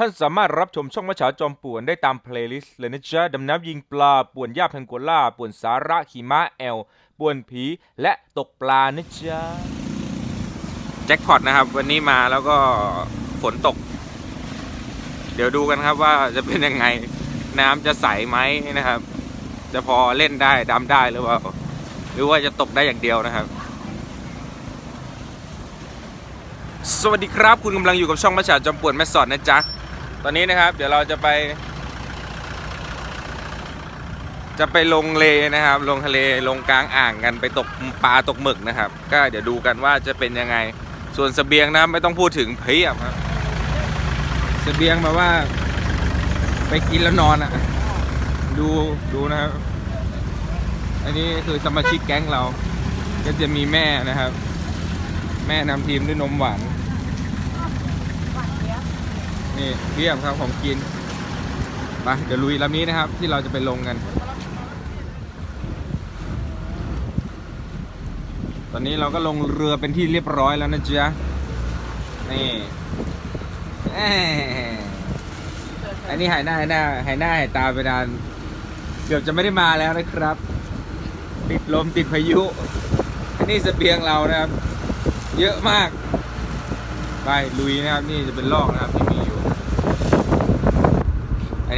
ท่านสามารถรับชมช่องมะฉาจอมป่วนได้ตามเพลย์ลิสต์เลยนะจ๊ะดำน้ำยิงปลาป่วนหญ้าพังโกล่าป่วนสาระขี่ม้าแอลป่วนผีและตกปลานะจ๊ะแจ็คพอตนะครับ วันนี้มาแล้วก็ฝนตก เดี๋ยวดูกันครับว่าจะเป็นยังไง น้ำจะใสไหมนะครับ จะพอเล่นได้ดำได้หรือเปล่าหรือว่าจะตกได้อย่างเดียวนะครับสวัสดีครับ คุณกำลังอยู่กับช่องมาฉาจอมป่วนแม่สอดนะจ๊ะ ตอนนี้นะครับ เดี๋ยวเราจะไป จะไปลงเลนะครับ ลงทะเลลงกลางอ่างกันไปตกปลาตกหมึกนะครับ ก็เดี๋ยวดูกันว่าจะเป็นยังไง ส่วนเสบียงนะไม่ต้องพูดถึงเพียบครับเสบียงมาว่า ไปกินแล้วนอนอะ ดูดูนะครับ อันนี้คือสมาชิกแก๊งเรา ก็จะมีแม่นะครับ แม่นำทีมด้วยนมหวาน นี่เพียบครับของกินไปเดี๋ยวลุยลำนี้นะครับ ที่เราจะไปลงกัน ตอนนี้เราก็ลงเรือเป็นที่เรียบร้อยแล้วนะจ๊ะนี่อันนี้หายหน้าหายหน้าหายหน้าหายตาไปนานเกือบจะไม่ได้มาแล้วนะครับ ติดลมติดพายุอันนี้เสบียงเรานะครับ เยอะมาก ไปลุยนะครับ นี่จะเป็นลอกนะครับ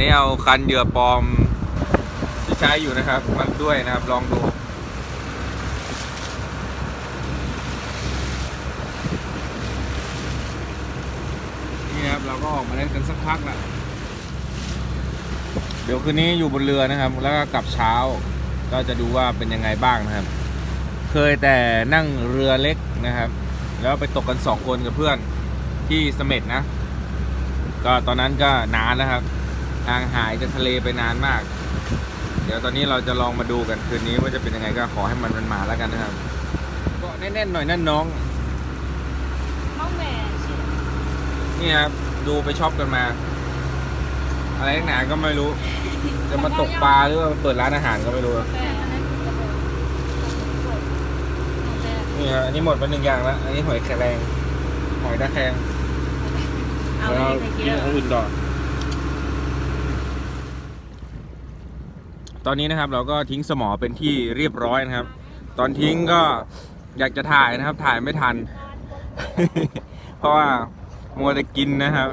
นนี้เอาคันเหยื่อปลอมที่ใช้อยู่นะครับมาด้วยนะครับลองดูนี่นะครับเราก็ออกมาเล่นกันสักพักละเดี๋ยวคืนนี้อยู่บนเรือนะครับ แล้วก็กลับเช้า ก็จะดูว่าเป็นยังไงบ้างนะครับ เคยแต่นั่งเรือเล็กนะครับ แล้วไปตกกันสองคนกับเพื่อนที่เสม็ดนะ ก็ตอนนั้นก็นานแล้วครับ ทางหายจากทะเลไปนานมาก เดี๋ยวตอนนี้เราจะลองมาดูกันคืนนี้ว่าจะเป็นยังไงก็ขอให้มันมันมาแล้วกันนะครับก็แน่นๆหน่อยนั่นน้องห้องแม่นี่ครับดูไปช็อปกันมา อะไรนักหนาก็ไม่รู้ จะมาตกปลาหรือว่ามาเปิดร้านอาหารก็ไม่รู้แต่อันนั้นคือกระโปรงแต่นี่ครับอันนี้หมดไปหนึ่งอย่างแล้วอันนี้หอยแครงหอยตะแครงเอาไปให้ใครกินแล้วอื่นต่อ ตอนนี้นะครับเราก็ทิ้งสมอเป็นที่เรียบร้อยนะครับ ตอนทิ้งก็อยากจะถ่ายนะครับ ถ่ายไม่ทัน เพราะว่ามัวแต่กินนะครับ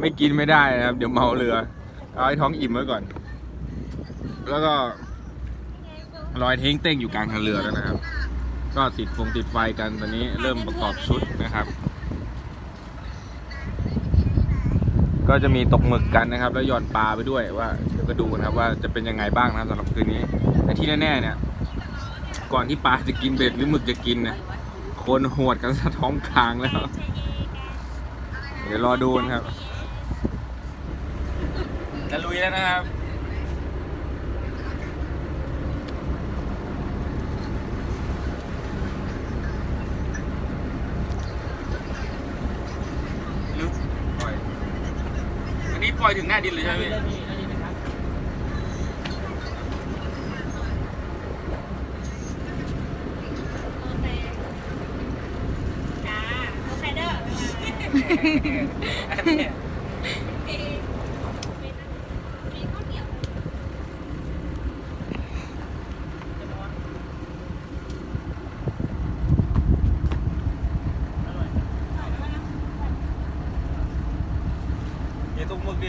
ไม่กินไม่ได้นะครับ เดี๋ยวเมาเรือ เอาให้ท้องอิ่มไว้ก่อน แล้วก็ลอยเท้งเต้งอยู่กลางทางเรือแล้วนะครับ ก็ติดฟงติดไฟกันตอนนี้เริ่มประกอบชุดนะครับ ก็จะมีตกหมึกกันนะครับ แล้วหย่อนปลาไปด้วยว่า ดี๋ยวก็ดูนะครับว่าจะเป็นยังไงบ้างนะสำหรับคืนนี้แต่ที่แน่ๆเนี่ย ก่อนที่ปลาจะกินเบ็ดหรือหมึกจะกินเนี่ยคนหวดกันสะท้องกลางแล้ว เดี๋ยวรอดูนะครับจะลุยแล้วนะครับลึกปล่อย อันนี้ปล่อยถึงหน้าดินเลยใช่ไหม Về thùng mực đi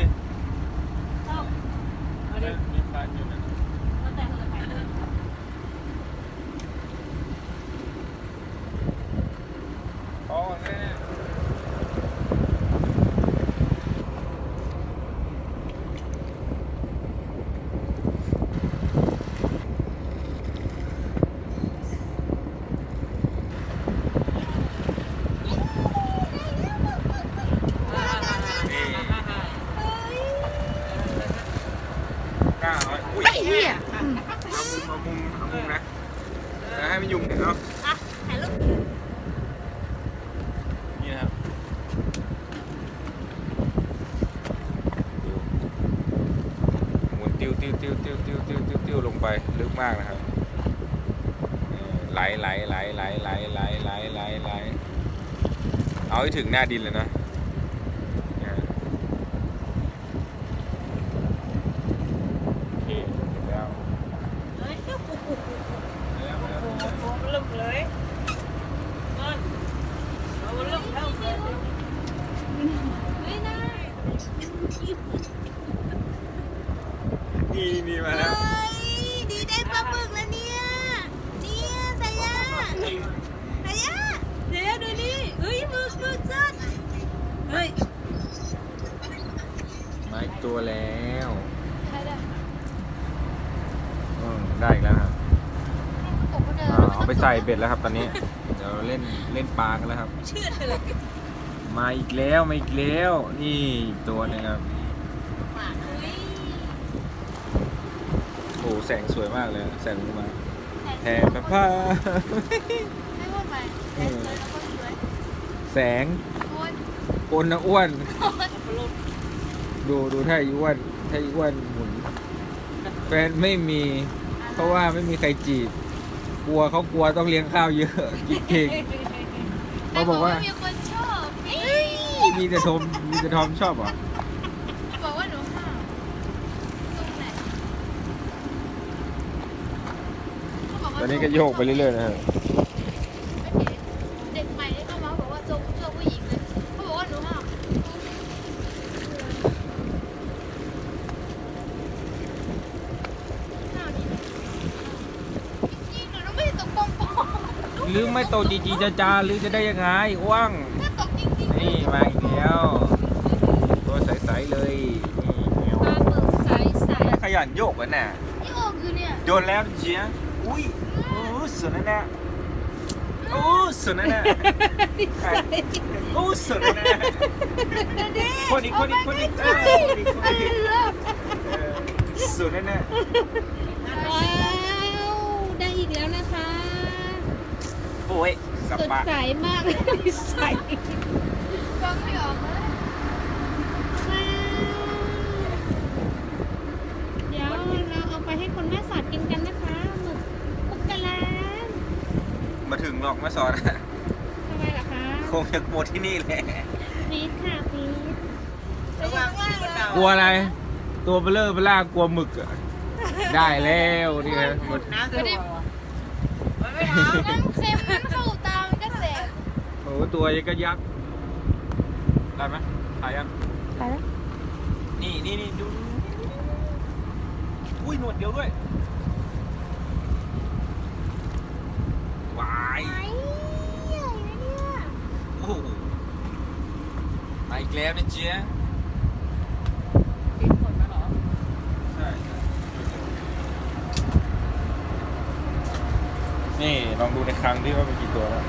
Không Ở đây Miếng phạt nhiều này Nó tè Oh, man. ติ้วติ้วติ้วติ้วติ้วติ้วติ้วติ้วลงไปลึกมากนะครับไหลไหลไหลไหลไหลไหลไหลไหลไหลเอาให้ถึงหน้าดินเลยนะ ตัวแล้วใช่ได้อืมได้อีกแล้วครับตกก็เดินอ่าเอาไปใส่เบ็ดแล้วครับตอนนี้ เดี๋ยวเล่นเล่นปลากันแล้วครับ เชื่อเลยมาอีกแล้วมาอีกแล้ว นี่อีกตัวหนึงครับ ปากเฮ้ยโอ้โหแสงสวยมากเลยแสงลงมาแทแทนพระพา ไม่พูดไปแทนเลยแล้วก็สวยแสงคนคนนะอ้วน ดูดูถ้าอีอ้วนถ้าอีอ้วนหมุน แฟนไม่มี เพราะว่าไม่มีใครจีบ กลัวเขากลัวต้องเลี้ยงข้าวเยอะกินเก่งเขาบอกว่ามีคนชอบเอ้ยมีแต่ทอมมีแต่ทอมชอบเหรอะบอกว่าหนูห้าวตรงไหนเขาบว่าตอนนี้ก็โยกไปเรื่อยๆนะฮะ เด็กใหม่ที่เข้ามาบอกว่าโจโจผู้หญิงเลยเขาบอกว่าหนูห้าวห้าวดิจริงๆหนูต้องไม่ได้ตกปองปอง หรือ ไม่โตจีจีจ้าจ้าหรือจะได้ยังไงอ้วงนี่มาอีกแล้วตัวใสๆเลยนี่ปลาหมึกใสใสขยันโยกกันน่ะโอ้คือเนี่ยโดนแล้วเจียอุ้ยโอ้สุดนั่นน่ะโอ้สุดนั่นน่ะโอ้สุดนั่นน่ะคนอีกคนนอีกเออคนนอีกเออสุดนั่นน่ะว้าวได้อีกแล้วนะคะ โอ้ยสสดบายใสมากใสฟังไม่ออกเลยว้าวเดี๋ยวเราเอาไปให้คนแม่สอดกินกันนะคะหมึกคุกกะลามาถึงหรอกมาสอนทำไมล่ะคะคงจะหมดที่นี่แหละพีทค่ะพีทระวังที่มันดาวกลัวอะไร ตัวเบลเลอร์เบล่ากลัวหมึกอะได้แล้วนี่ไงหมดน้ำจะหัวมั นไม่น้มันเค็มมันเข้าตามันก็แสบโอ้โหตัวยังก็ยักษ์ได้ไหมถ่ายยังไปแล้วนี่นี่นี่ดูอุ้ยหนวดเดียวด้วยวายไอ้ใหญ่นะเนี่ย โอ้โหมาอีกแล้วนะเจ๊ยำกินหมดแล้วเหรอ ใช่ใช่ นี่ลองดูในครั้งที่ว่าเป็นกี่ตัวแล้ว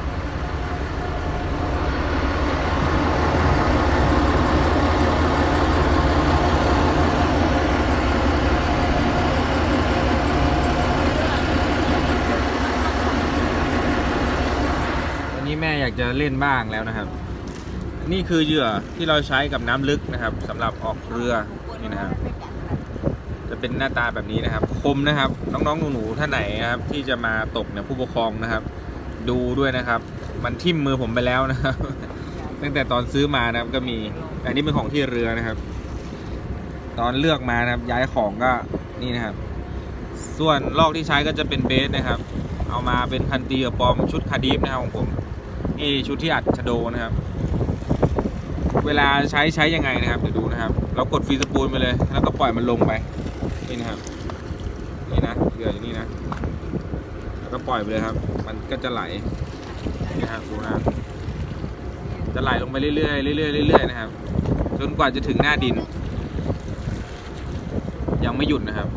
วันนี้แม่อยากจะเล่นบ้างแล้วนะครับ นี่คือเหยื่อที่เราใช้กับน้ำลึกนะครับสำหรับออกเรือนี่นะครับ จะเป็นหน้าตาแบบนี้นะครับ คมนะครับ น้องๆหนูๆท่านไหนนะครับ ที่จะมาตกเนี่ยผู้ปกครองนะครับ ดูด้วยนะครับ มันทิ่มมือผมไปแล้วนะครับ ตั้งแต่ตอนซื้อมานะครับก็มีแต่อันนี้เป็นของที่เรือนะครับ ตอนเลือกมานะครับ ย้ายของก็นี่นะครับ ส่วนลอกที่ใช้ก็จะเป็นเบสนะครับ เอามาเป็นคันตีกับปอมชุดคาดีฟนะครับของผมนี่ชุดที่อัดชโดนะครับ เวลาใช้ใช้ยังไงนะครับเดี๋ยวดูนะครับ เรากดฟีสปูลไปเลย แล้วก็ปล่อยมันลงไป นี่นะครับ นี่นะเหยื่ออย่างนี้นะ แล้วก็ปล่อยไปเลยครับ มันก็จะไหลนี่นะครับดูนะจะไหลลงไปเรื่อยๆเรื่อยๆเรื่อยๆนะครับ จนกว่าจะถึงหน้าดิน ยังไม่หยุดนะครับ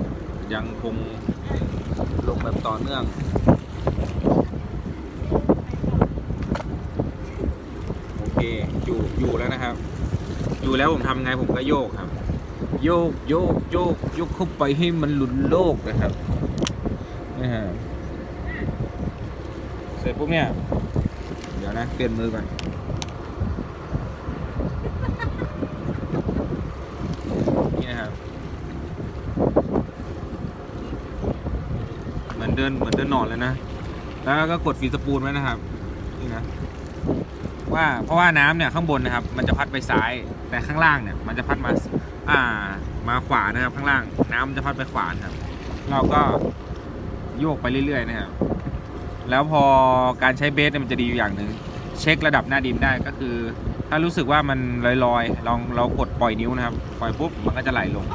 ยังคงลงแบบต่อเนื่องโอเคอยู่อยู่แล้วนะครับ อยู่แล้วผมทำไงผมก็โยกครับ โยกโยกโยกโยกเข้าไปให้มันหลุดโลกนะครับนี่ฮะเสร็จปุ๊บเนี่ย เดี๋ยวนะ เปลี่ยนมือก่อนนี่นะครับเหมือนเดินเหมือนเดินหนอนเลยนะ แล้วก็กดฟีสปูลไว้นะครับนี่นะว่าเพราะว่าน้ำเนี่ยข้างบนนะครับ มันจะพัดไปซ้ายแต่ข้างล่างเนี่ย มันจะพัดมา อ่า มาขวานะครับ ข้างล่าง น้ำมันจะพัดไปขวานครับ เราก็โยกไปเรื่อยๆนะครับ แล้วพอการใช้เบสเนี่ยมันจะดีอยู่อย่างหนึ่งเช็คระดับหน้าดินได้ก็คือ ถ้ารู้สึกว่ามันลอยๆลองเรากดปล่อยนิ้วนะครับ ปล่อยปุ๊บมันก็จะไหลลง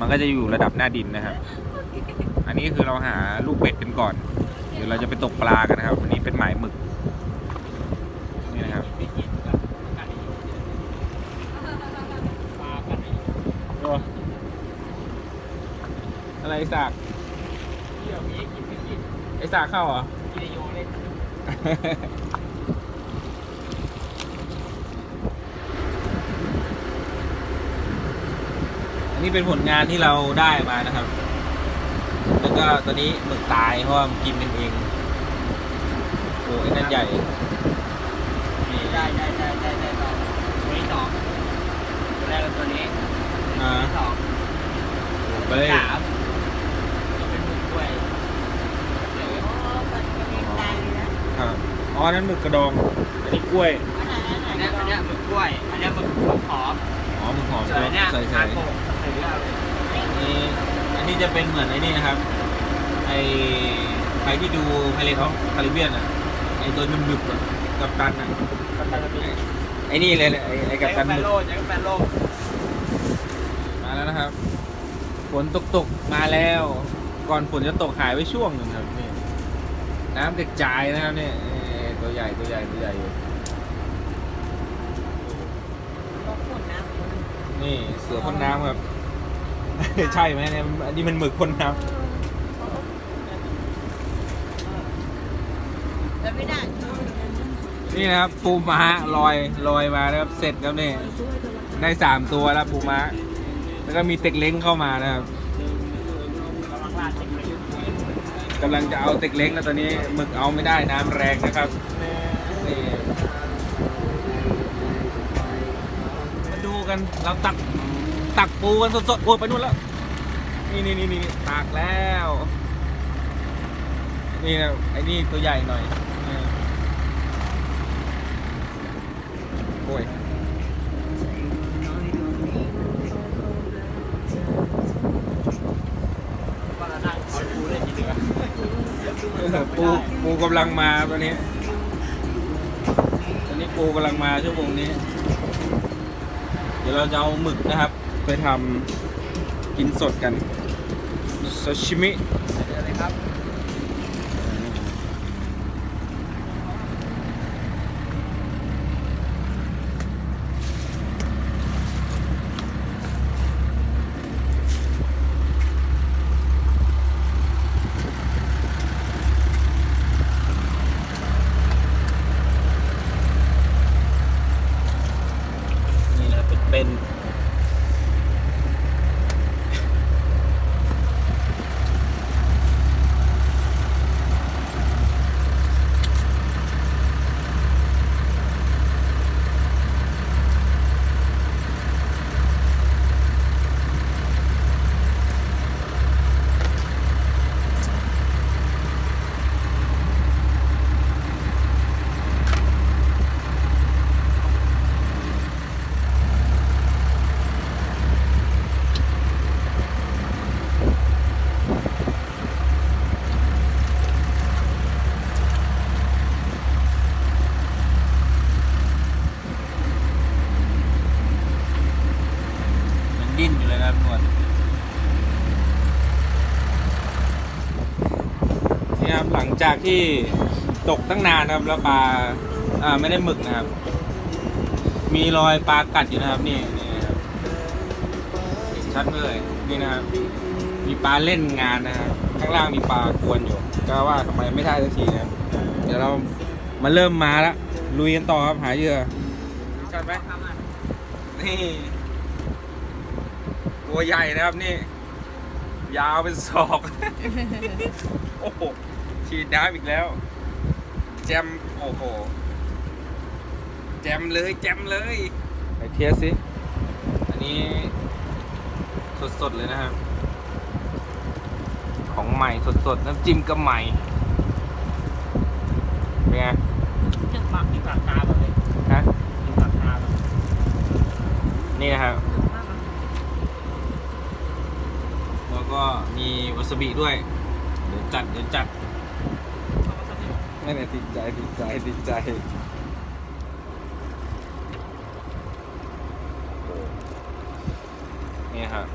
มันก็จะอยู่ระดับหน้าดินนะครับ อันนี้คือเราหาลูกเป็ดกันก่อน เดี๋ยวเราจะไปตกปลากันนะครับวันนี้เป็นหมายหมึก นี่นะครับ อะไรไอ้สากเที่ยวมีกินไม่กินไอ้สากเข้าเหรอ กินโยเล่นอันนี้เป็นผลงานที่เราได้มานะครับ แล้วก็ตอนนี้หมึกตายเพราะว่ามันกินกันเองโอ้ไอ้นั่นใหญ่นี่ได้ได้ได้ได้ได้สองตัวนี้สองตัวแรกกับตัวนี้อ่าสองเฮ้ยสามจะเป็นหมึกกล้วยเดี๋ยว โอ้มันกระเด็นตายเลยนะครับ อ๋ออันนั้นหมึกกระดอง อันนี้กล้วยอันไหนอันไหนอันเนี้ยอันเนี้ยหมึกกล้วย อันเนี้ยหมึกหมึกหอมอ๋อหมึกหอมส่วนอันเนี้ยใส่ทาใส่โกะใส่เรื่องนี่อันนี้จะเป็นเหมือนไอ้นี่นะครับ ไอ้ใครที่ดูไพเรตของคาริเบียนอะ ไอ้ตัวมันหมึกๆอะกับตันอะ กับตันกระบี่ไอ้นี่เลยแหละไอ้ไอ้กับตันแปหมึก โลดยังแปโลดมาแล้วนะครับ ฝนตกตกๆมาแล้ว ก่อนฝนจะตกหายไปช่วงหนึ่งครับนี่น้ำกระจายนะครับเนี่ยเอ้ยตัว ใหญ่ตัวใหญ่ตัวใหญ่อยู่ก็ขุ่นนะนี่เสือพ่นน้ำครับ ใช่ไหมเนี่ยอันนี้มันหมึกพ่นน้แล้วไม่ได้ำนี่นะครับปูม้าลอยลอยมานะครับเสร็จครับเนี่ยได้สามตัวแล้วปูม้าแล้วก็มีเต็กเล้งเข้ามานะครับกำลังลาดเต็มเลยกำลังจะเอาเต็กเล้งแล้วตอนนี้หมึกเอาไม่ได้น้ำแรงนะครับ กัน เราตักตักปูกันสดๆโอ้ยไปนู่นแล้ว นี่นี่นี่นี่ตักแล้ว นี่นะไอ้นี่ตัวใหญ่หน่อยเออโอ้ยว่าเรานั่งคอยดูได้ทีเดียวเออปูปูกำลังมาตอนนี้ ตอนนี้ปูกำลังมาชั่วโมงนี้เดี๋ยวเราจะเอาหมึกนะครับ ไปทำกินสดกันซาชิมิอะไรครับ นี่นะเป็นเป็นมันดิ้นอยู่เลยนะครับทุกคนนี่ครับหลัง จากที่ตกตั้งนานนะครับแล้วปลาอ่าไม่ได้หมึกนะครับ มีรอยปลากัดอยู่นะครับนี่นี่ครับเห็นชัดเลยนี่นะครับ มีปลาเล่นงานนะครับข้างล่างมีปลากวนอยู่ ก็ว่าทำไมไม่ได้สักทีนะครับเดี๋ยวเรามาเริ่มมาแล้วลุยกันต่อครับหาเหยื่อชัดไหมนี่ตัวใหญ่นะครับนี่ ยาวเป็นศอก โอ้โห ฉีดน้ำอีกแล้ว แจมโอ้โห แจมเลยแจมเลยไปเทียสสิอันนี้สดๆเลยนะครับ ของใหม่สดๆน้ำจิ้มก็ใหม่เป็นไงยังปักที่ปากตาแบบเลยฮะที่ปากตาแบบนี่นะครับแล้วก็มีวาซาบิด้วย เดี๋ยวจัดเดี๋ยวจัด ไม่เนี่ยติดใจติดใจติดใจนี่ครับ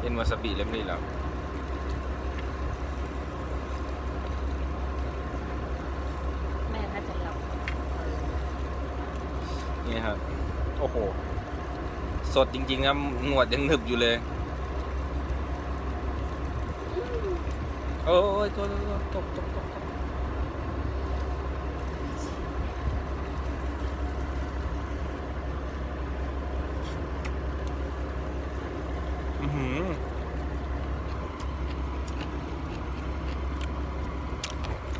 เป็นวาซาบิเล่มนี้แล้วแม่น่าจะหลับนี่ครับ โอ้โห สดจริงๆครับหนวดยังหนึบอยู่เลย โอ้ยตัวตัวตกตกตกตกอื้อหือ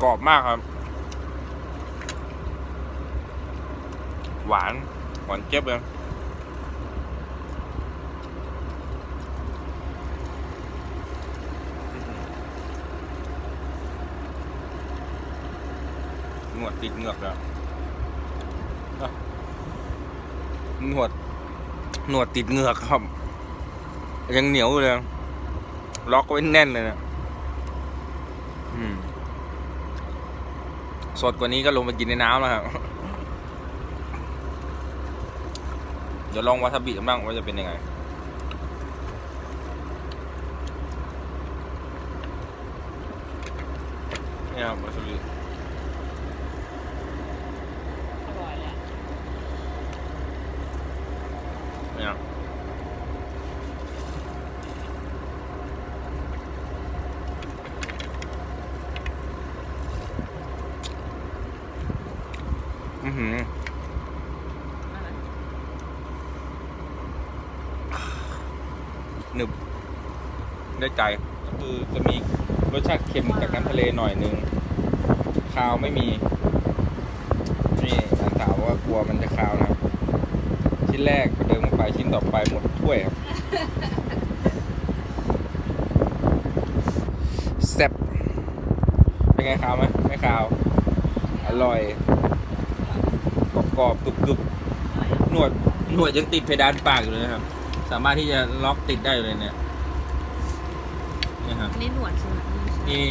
กรอบมากครับ หวาน หวานเจี๊ยบเลย วดติดเงือกแล้วหนวด หนวดติดเงือกครับ ยังเหนียวอยู่เลย ล็อกไว้แน่นเลยนะอืมสดกว่านี้ก็ลงไปกินในน้ำแล้วครับ เดี๋ยวลองวาซาบิกันบ้างว่าจะเป็นยังไงเนี่ยครับวาซาบิ อร่อยเลยอะ เนี่ยอือหือ หนึบได้ใจก็คือจะมีรส ชาติเค็มจากน้ำทะเลหน่อยนึงคาวไม่มีนี่อันถามว่ากลัวมันจะคาวนะครับ ชิ้นแรกเดินเข้าไปชิ้นต่อไปหมดถ้วยครับแซ่บเป็นไงคาวไหมไม่คาว อร่อยกรอบๆกรุบๆหนวดหนวดยังติดเพดานปากอยู่เลยนะครับ สามารถที่จะล็อกติดได้อยู่เลยเนี่ยนี่ครับ อันนี้หนวดใช่ไหม นี่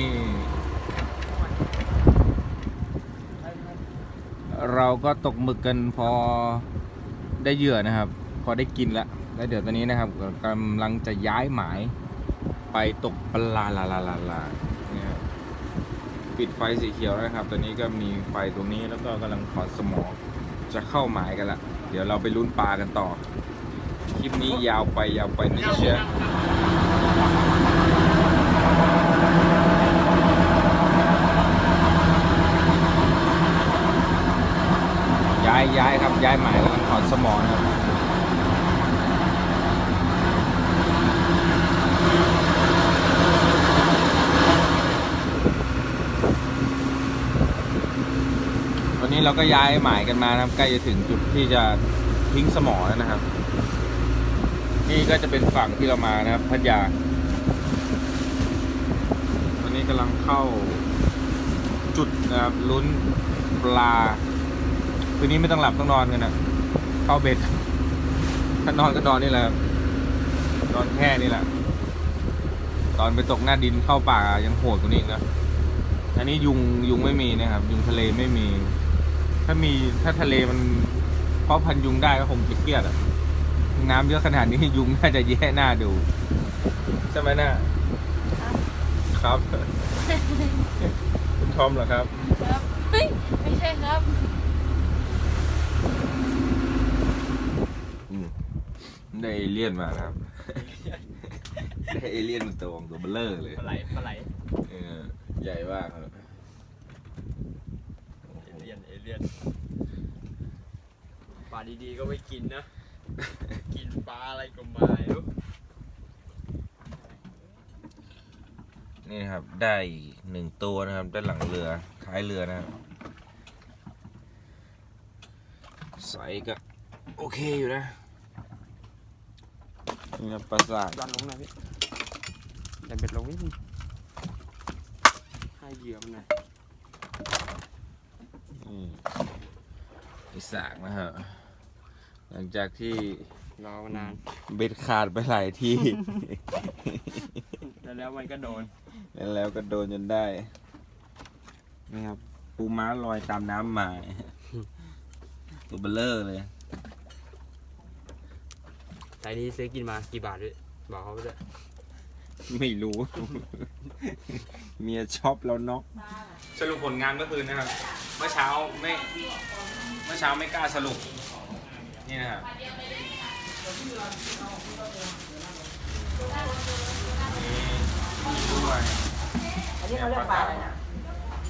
เราก็ตกหมึกกันพอได้เหยื่อนะครับ พอได้กินแล้วแล้วเดี๋ยวตอนนี้นะครับกำลังจะย้ายหมายไปตกปลาลาลาลาลาเนี่ยปิดไฟสีเขียวแล้วนะครับ ตอนนี้ก็มีไฟตรงนี้แล้วก็กำลังถอดสมองจะเข้าหมายกันละ เดี๋ยวเราไปลุ้นปลากันต่อ คลิปนี้ยาวไปยาวไปนี่เชียย้ายย้ายครับย้ายหมายกำลังถอดสมองครับวันนี้เราก็ย้ายหมายกันมานะครับใกล้จะถึงจุดที่จะทิ้งสมอแล้วนะครับ นี่ก็จะเป็นฝั่งที่เรามานะครับพัทยาตอนนี้กำลังเข้าจุดนะครับลุ้นปลา คืนนี้ไม่ต้องหลับต้องนอนกันนะเข้าเบ็ดถ้านอนก็นอนนี่แหละครับนอนแค่นี่แหละ ตอนไปตกหน้าดินเข้าป่ายังโหดกว่านี้อีกนะอันนี้ยุงยุงไม่มีนะครับ ยุงทะเลไม่มี ถ้ามีถ้าทะเลมัน เพาะพันธุ์ยุงได้ก็คงจะเครียดอะน้ำเยอะขนาดนี้ยุงน่าจะแย่หน้าดูใช่ไหมน่าครับ คุณทอมเหรอครับ ครับเฮ้ยไม่ใช่ครับ อืม ได้เอเลี่ยนมานะครับ ได้เอเลี่ยนมันตัวตัวเบลเลอร์เลยปลาไหลปลาไหลเออใหญ่มากครับเอเลี่ยนเอเลี่ยนปลาดีๆก็ไม่กินนะ กินปลาอะไรก็ไม่รู้นี่นะครับได้หนึ่งตัวนะครับด้านหลังเรือท้ายเรือนะครับไซส์ก็โอเคอยู่นะ นี่นะปราสาทดันลงหน่อยพี่ดันเบ็ดลงนิดนึงให้เหยื่อมันหน่อยอืมไอสากนะครับหลังจากที่รอมานาน เบ็ดขาดไปหลายที่ แล้วแล้วมันก็โดน แล้วแล้วก็โดนจนได้นี่ครับปูม้าลอยตามน้ำมา ตัวเบลเลอร์เลย ไซนี้ซื้อกินมากี่บาทด้วยบอกเขาไปด้วยไม่รู้ เมียชอบแล้วน็อกสรุปผลงานเมื่อคืนนะครับ เมื่อเช้าไม่ เมื่อเช้าไม่กล้าสรุป นี่นะครับ นี่ด้วยนี่เขาเรียกปลาอะไรนะ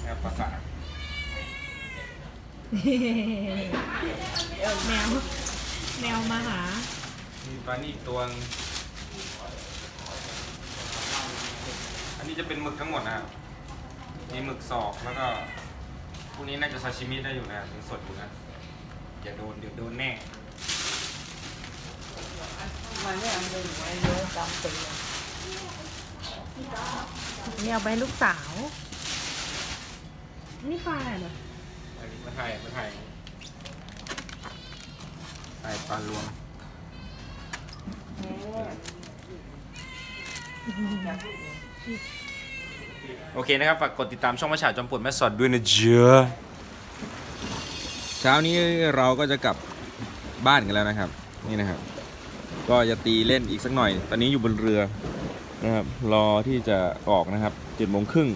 แอปปลาสาทแมว แมวมาหามี ปลานี่อีกตัวนึงอันนี้จะเป็นหมึกทั้งหมดนะครับ มีหมึกสอกแล้วก็พวกนี้น่าจะซาชิมิได้อยู่นะยังสดอยู่นะ อย่าโดนเดี๋ยวโดนแน่ มันเนี่ยมันเป็นไว้เยอะจำปีอะนี่เอาไปให้ลูกสาว นี่ปลาอะไรเหรออันนี้ไม่ไทยไม่ไทยไทยปลารวม โอเคนะครับ ฝากกดติดตามช่องมาฉาจอมปลวดแม่สอดด้วยนะเจ้าเช้านี้เราก็จะกลับบ้านกันแล้วนะครับ นี่นะครับ ก็จะตีเล่นอีกสักหน่อย ตอนนี้อยู่บนเรือนะครับรอที่จะออกนะครับเจ็ดโมงครึ่ง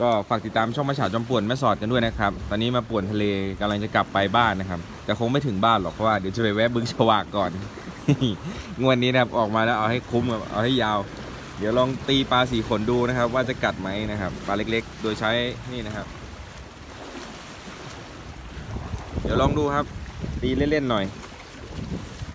ก็ฝากติดตามช่องมาฉาจอมป่วนแม่สอดกันด้วยนะครับ ตอนนี้มาป่วนทะเลกำลังจะกลับไปบ้านนะครับ แต่คงไม่ถึงบ้านหรอกเพราะว่าเดี๋ยวจะไปแวะบึงฉวากก่อน งวดนี้นะครับออกมาแล้วเอาให้คุ้มครับเอาให้ยาว เดี๋ยวลองตีปลาสีขนดูนะครับ ว่าจะกัดไหมนะครับปลาเล็กๆ โดยใช้นี่นะครับ เดี๋ยวลองดูครับ ตีเล่นๆหน่อย